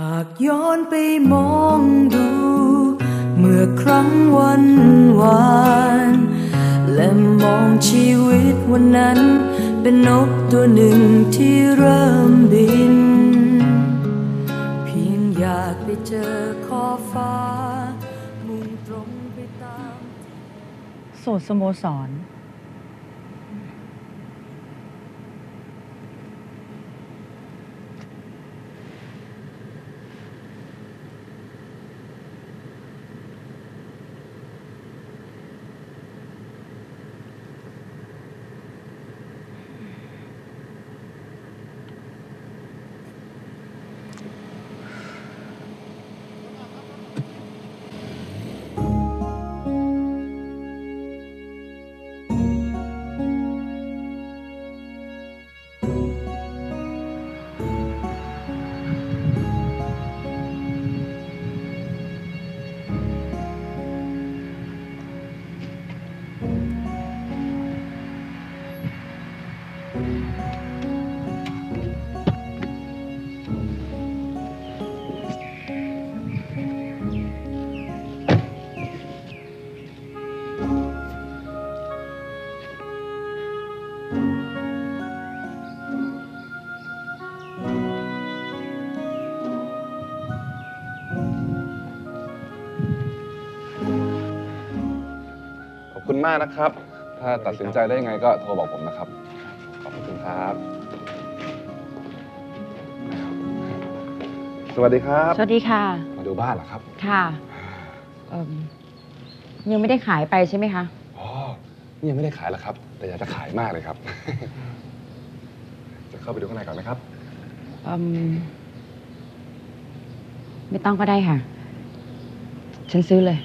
หากย้อนไปมองดู เมื่อครั้งวันวานและมองชีวิตวันนั้น เป็นนกตัวหนึ่งที่เริ่มบิน เพียงอยากไปเจอขอบฟ้า มุ่งตรงไปตาม โสดสโมสร คุณมากนะครับ ถ้าตัดสินใจได้ยังไงก็โทรบอกผมนะครับ ขอบคุณครับ สวัสดีครับ สวัสดีค่ะ มาดูบ้านเหรอครับ ค่ะเอิ่มยังไม่ได้ขายไปใช่ไหมคะ อ๋อ นี่ยังไม่ได้ขายหรอกครับ แต่อยากจะขายมากเลยครับ จะเข้าไปดูข้างในก่อนไหมครับ เอิ่มไม่ต้องก็ได้ค่ะ ฉันซื้อเลย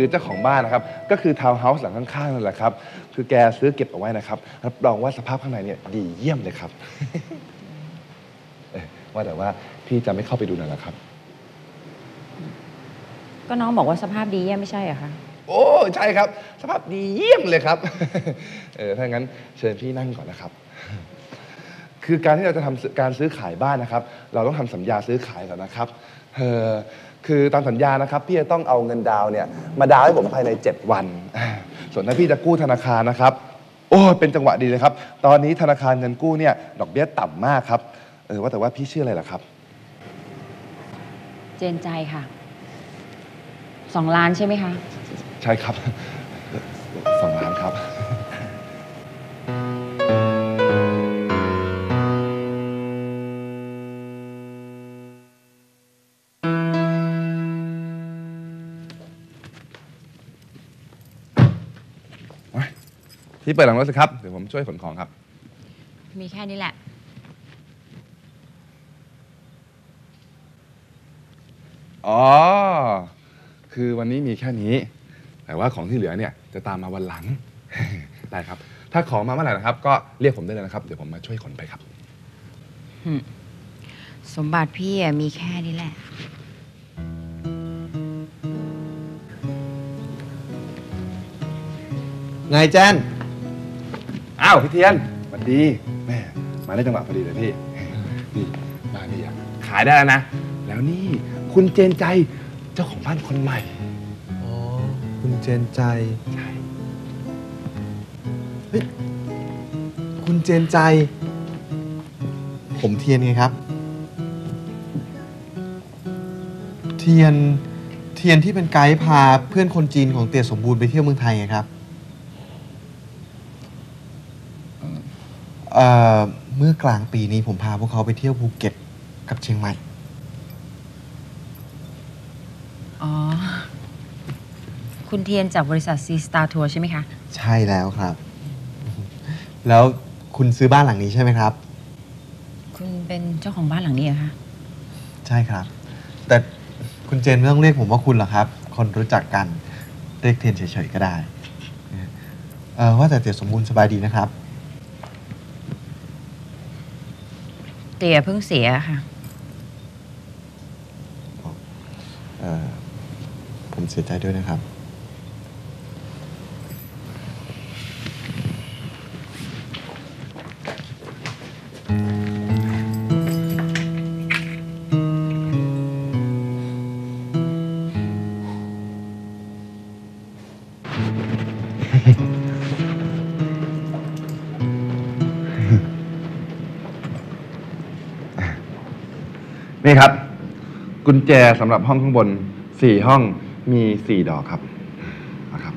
คือเจ้าของบ้านนะครับ ก็คือทาวน์เฮาส์หลังข้างๆนั่นแหละครับ คือแกซื้อเก็บเอาไว้นะครับ รับรองว่าสภาพข้างในเนี่ยดีเยี่ยมเลยครับเอ้ยว่าแต่ว่าพี่จะไม่เข้าไปดูหน่อยเหรอครับ ก็น้องบอกว่าสภาพดีเยี่ยมไม่ใช่เหรอคะ โอ้ใช่ครับ สภาพดีเยี่ยมเลยครับ เออถ้างั้นเชิญพี่นั่งก่อนนะครับ คือการที่เราจะทำการซื้อขายบ้านนะครับ เราต้องทำสัญญาซื้อขายก่อนนะครับเออคือตามสัญญานะครับ พี่จะต้องเอาเงินดาวน์เนี่ยมาดาวน์ให้ผมภายใน 7 วันอ่าส่วนถ้าพี่จะกู้ธนาคารนะครับ โอ้ยเป็นจังหวะดีเลยครับ ตอนนี้ธนาคารเงินกู้เนี่ยดอกเบี้ยต่ำมากครับเออว่าแต่ว่าพี่ชื่ออะไรล่ะครับ เจนใจค่ะสองล้านใช่ไหมคะ ใช่ครับ สองล้านครับ พี่เปิดหลังรถสิครับ เดี๋ยวผมช่วยขนของครับ มีแค่นี้แหละ อ๋อ คือวันนี้มีแค่นี้ แต่ว่าของที่เหลือเนี่ยจะตามมาวันหลัง ได้ครับ ถ้าของมาเมื่อไหร่นะครับ ก็เรียกผมได้เลยนะครับ เดี๋ยวผมมาช่วยขนไปครับ สมบัติพี่อะมีแค่นี้แหละ ไงแจน อ้าวพี่เทียนสวัสดีแม่มาได้จังหวะพอดีเลยพี่นี่บ้านพี่อะขายได้แล้วนะ แล้วนี่คุณเจนใจเจ้าของบ้านคนใหม่อ๋อคุณเจนใจใช่เฮ้ยคุณเจนใจ ผมเทียนไงครับ เทียนเทียนที่เป็นไกด์พาเพื่อนคนจีนของเตียสมบูรณ์ไปเที่ยวเมืองไทยไงครับ เอ่อ เมื่อกลางปีนี้ผมพาพวกเขาไปเที่ยวภูเก็ตกับเชียงใหม่ อ๋อ คุณเทียนจากบริษัทซีสตาร์ทัวร์ใช่ไหมคะ ใช่แล้วครับ แล้วคุณซื้อบ้านหลังนี้ใช่ไหมครับ คุณเป็นเจ้าของบ้านหลังนี้เหรอคะ ใช่ครับ แต่คุณเจนไม่ต้องเรียกผมว่าคุณหรอกครับ คนรู้จักกัน เรียกเทียนเฉยๆก็ได้เออว่าแต่เตี๋ยสมบูรณ์สบายดีนะครับ เตี๋ยเพิ่งเสียค่ะ เออผมเสียใจด้วยนะครับ นี่ครับ กุญแจสำหรับห้องข้างบนสี่ห้องมีสี่ดอกครับนะครับ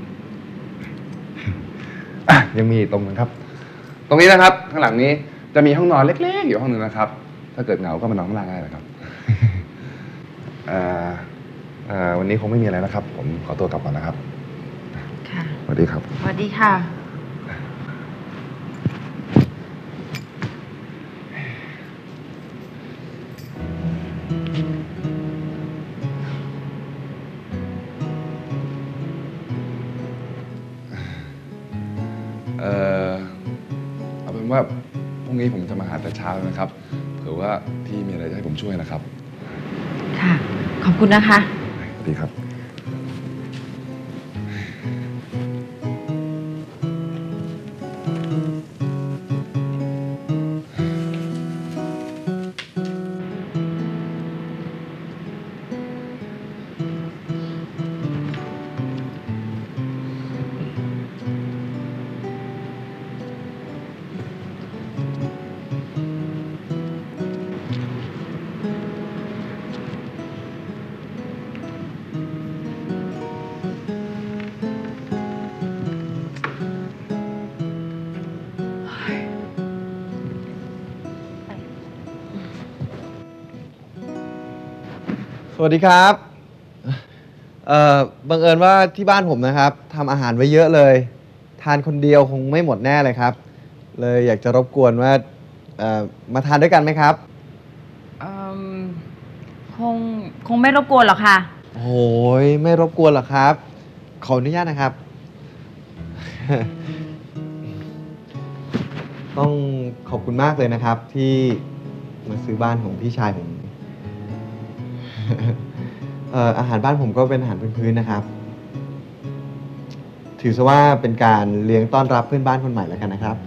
อะยังมีอีกตรงนึงครับ ตรงนี้นะครับ ข้างหลังนี้จะมีห้องนอนเล็กๆ อยู่ห้องหนึ่งนะครับ ถ้าเกิดเหงาก็มานอนข้างล่างได้นะครับ อ่าอ่าวันนี้คงไม่มีอะไรนะครับ ผมขอตัวกลับก่อนนะครับค่ะสวัสดีครับ สวัสดีค่ะ รุ่งนี้ผมจะมาหาแต่เช้าแล้วนะครับ เผื่อว่าพี่มีอะไรจะให้ผมช่วยนะครับ ค่ะ ขอบคุณนะคะสวัสดีครับ สวัสดีครับเอ่อบังเอิญว่าที่บ้านผมนะครับทำอาหารไว้เยอะเลย ทานคนเดียวคงไม่หมดแน่เลยครับ เลยอยากจะรบกวนว่าเอ่อมาทานด้วยกันไหมครับอืมคงคงไม่รบกวนหรอกค่ะ โอ้ยไม่รบกวนหรอกครับ ขออนุญาตนะครับ ต้องขอบคุณมากเลยนะครับ ที่มาซื้อบ้านของพี่ชายผม เอ่ออาหารบ้านผมก็เป็นอาหารพื้นๆนะครับ ถือซะว่าเป็นการเลี้ยงต้อนรับเพื่อนบ้านคนใหม่แล้วกันนะครับ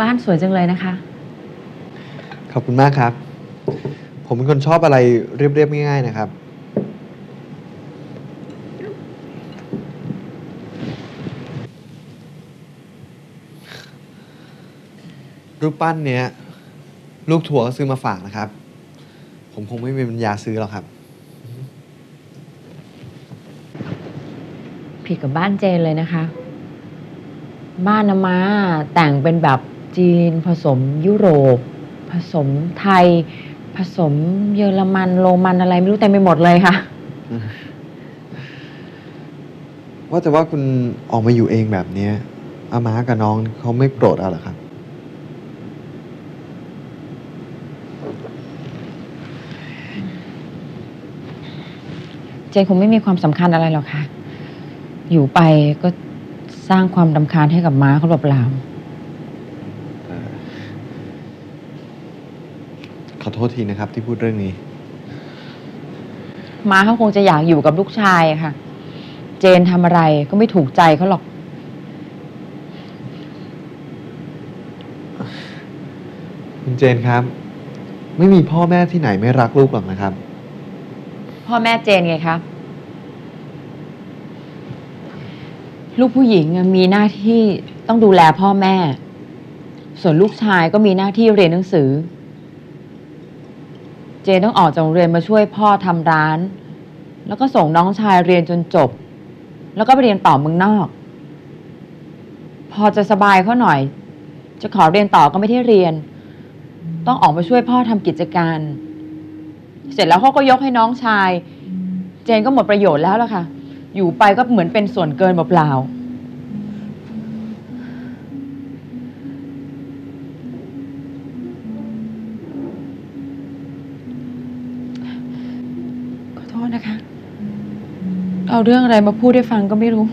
บ้านสวยจังเลยนะคะ ขอบคุณมากครับ ผมเป็นคนชอบอะไรเรียบๆง่ายๆนะครับ รูปปั้นเนี้ย ลูกถั่วก็ซื้อมาฝากนะครับ ผมคงไม่มีปัญญาซื้อหรอกครับ ผิดกับบ้านเจนเลยนะคะ บ้านนามาแต่งเป็นแบบ จีน ผสมยุโรป ผสมไทย ผสมเยอรมันโรมันอะไรไม่รู้เต็มไปหมดเลยค่ะ ว่าแต่ว่าคุณออกมาอยู่เองแบบเนี้ยอาม้ากับน้องเขาไม่โกรธเอาเหรอครับเจนคงไม่มีความสำคัญอะไรหรอกค่ะ อยู่ไปก็สร้างความดำคาญให้กับม้าเขาเปล่าข โทษทีนะครับที่พูดเรื่องนี้ๆม้าเขาคงจะอยากอยู่กับลูกชายอะค่ะ เจนทำอะไรก็ไม่ถูกใจเขาหรอก คุณเจนครับ ไม่มีพ่อแม่ที่ไหนไม่รักลูกหรอกนะครับ พ่อแม่เจนไงคะลูกผู้หญิงอะมีหน้าที่ต้องดูแลพ่อแม่ ส่วนลูกชายก็มีหน้าที่เรียนหนังสือ เจนต้องออกจากโรงเรียนมาช่วยพ่อทำร้าน แล้วก็ส่งน้องชายเรียนจนจบ แล้วก็ไปเรียนต่อเมืองนอก พอจะสบายเขาหน่อย จะขอเรียนต่อก็ไม่ได้เรียน ต้องออกมาช่วยพ่อทำกิจการ เสร็จแล้วเขาก็ยกให้น้องชาย เจนก็หมดประโยชน์แล้วล่ะค่ะ อยู่ไปก็เหมือนเป็นส่วนเกินเปล่าๆ เอาเรื่องอะไรมาพูดให้ฟังก็ไม่รู้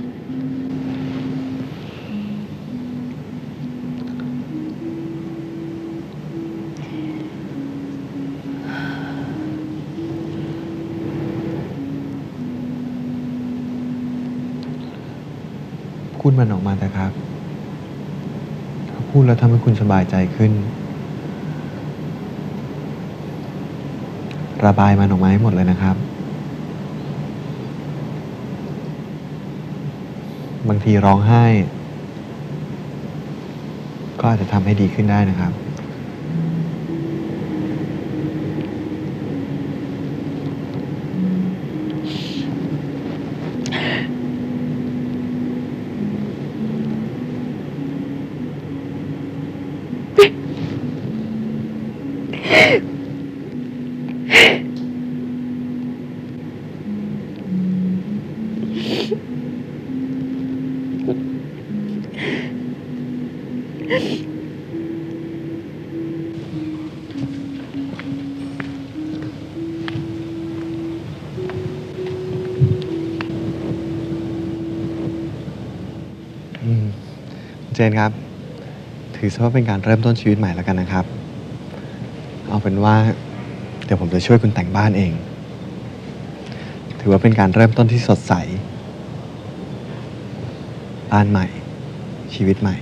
พูดมันออกมาแต่ครับ ถ้าพูดแล้วทำให้คุณสบายใจขึ้น ระบายมันออกมาให้หมดเลยนะครับ บางทีร้องไห้ ก็อาจจะทำให้ดีขึ้นได้นะครับ อืมเจนครับ ถือซะว่าเป็นการเริ่มต้นชีวิตใหม่แล้วกันนะครับ เอาเป็นว่า เดี๋ยวผมจะช่วยคุณแต่งบ้านเอง ถือว่าเป็นการเริ่มต้นที่สดใส บ้านใหม่ ชีวิตใหม่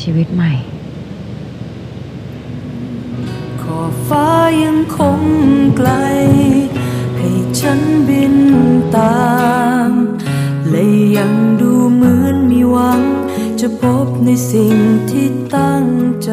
ชีวิตใหม่ ฟ้ายังคงไกล ให้ฉันบินตามและยังดูเหมือนมีหวัง จะพบในสิ่งที่ตั้งใจ